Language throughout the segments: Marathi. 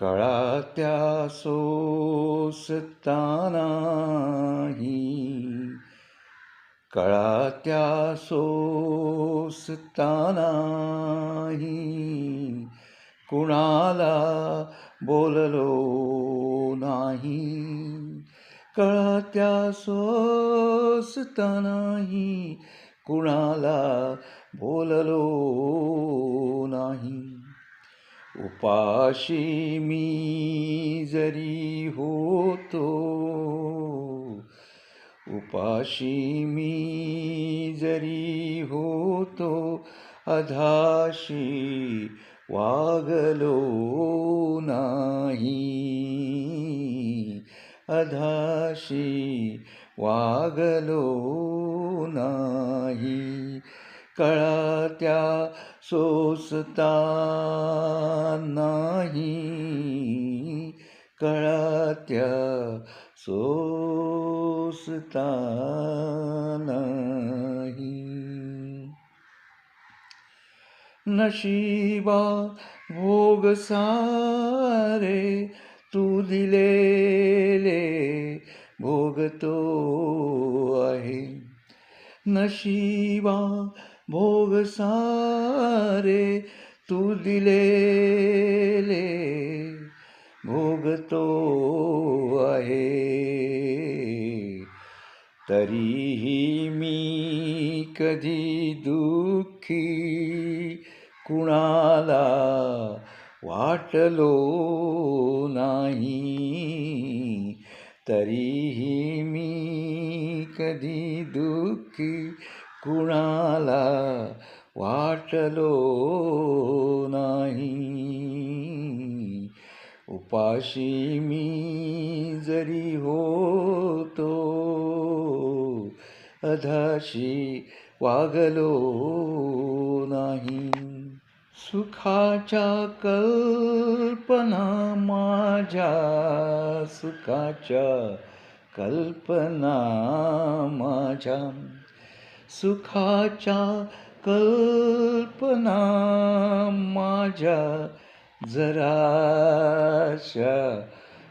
कळा त्या सोसतानाही कळा त्या सोसतानाही कुणाला बोललो नाही. कळा त्या सोसतानाही कुणाला बोललो नाही. उपाशी मी जरी होतो उपाशी मी जरी होतो अधाशी वागलो नाही. अधाशी वागलो नाही. कळत्या सोसता नाही. कळत्या सोसता नाही. नशिबा भोग सारे तू दिलेले भोगतो आहे. नशिबा भोग सारे तू दिलेले भोगतो आहे. तरीही मी कधी दुःखी कुणाला वाटलो नाही. तरीही मी कधी दुःखी कुणाला वाटलो नाही? उपाशी मी जरी होतो अधाशी वागलो नाही. सुखाच्या कल्पना माझ्या सुखाच्या कल्पना माझ्या. सुखाच्या कल्पना माझ्या जराशा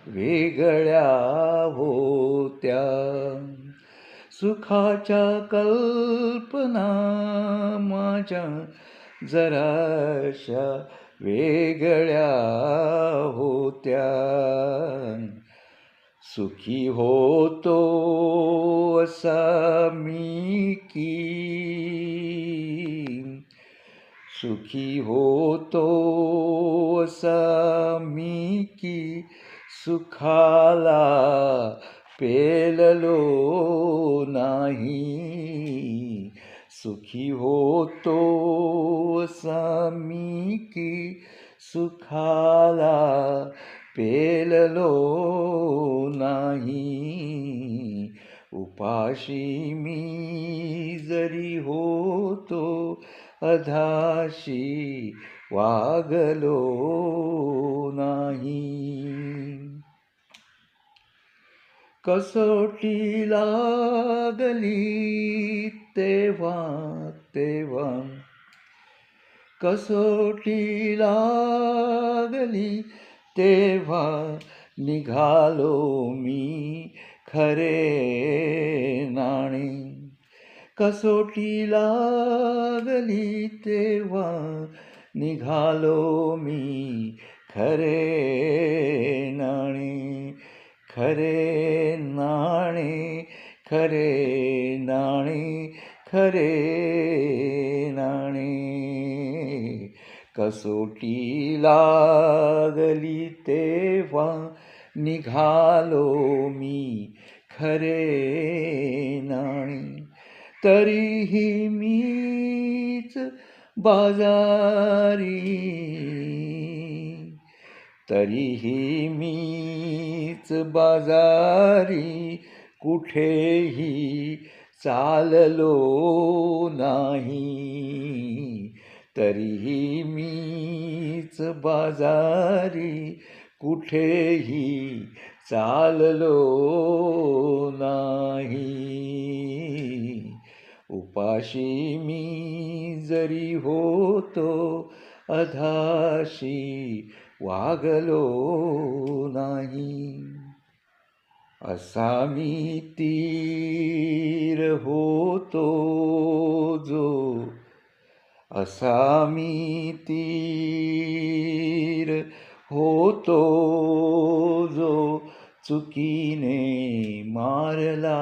वेगळ्या होत्या. सुखाच्या कल्पना माझ्या जराशा वेगळ्या होत्या. सुखी होतो असा मी की सुखी होतो समी मी की सुखाला पेललो नाही. सुखी होतो समी मी की सुखाला पेललो नाही. उपाशी मी जरी होतो अधाशी वागलो नाही. कसोटी लागली तेव्हा तेव्हा. कसोटी लागली तेव्हा निघालो मी खरे नाणे. कसोटी लागली तेव्हा निघालो मी खरे नाणे. खरे नाणे खरे नाणे खरे नाणे. कसोटी लागली तेव्हा निघालो मी खरे नाणी. तरीही मीच बाजारी. तरीही मीच बाजारी. कुठेही चाललो नाही. तरीही मीच बाजारी. कुठेही चाललो नाही. उपाशी मी जरी होतो अधाशी वागलो नाही. असा मी तीर होतो जो असा मी तीर होतो जो चुकीने मारला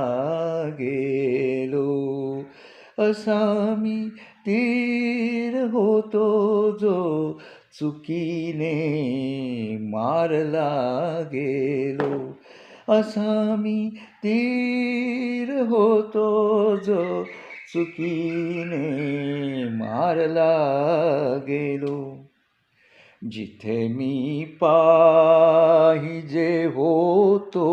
गेलो असा मी तीर होतो जो चुकीने मारला गेलो असा मी तीर होतो जो चुकीने मारला गेलो जिथे मी पाहिजे होतो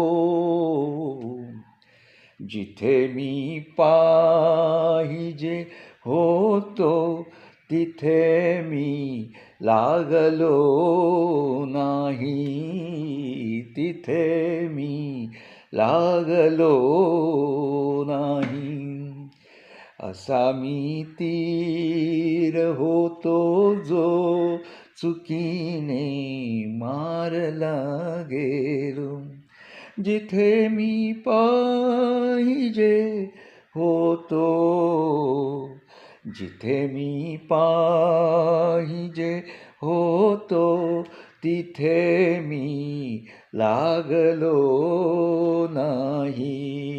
जिथे मी पाहिजे होतो तिथे मी लागलो नाही तिथे मी लागलो नाही. असा मी तीर होतो जो चुकीने मारला गेलो जिथे मी पाहिजे होतो जिथे मी पाहिजे होतो तिथे मी लागलो नाही.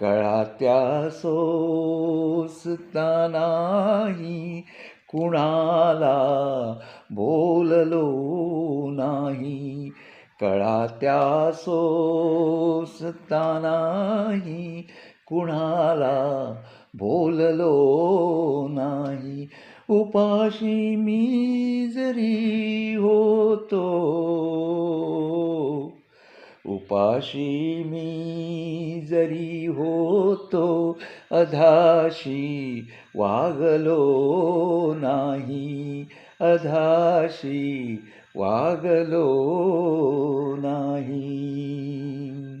कळात्या सोसतानाही कुणाला बोललो नाही? कळात्या सोसतानाही कुणाला बोललो नाही? उपाशी मी जरी होतो उपाशी मी जरी होतो अधाशी वागलो नाही अधाशी वागलो नाही.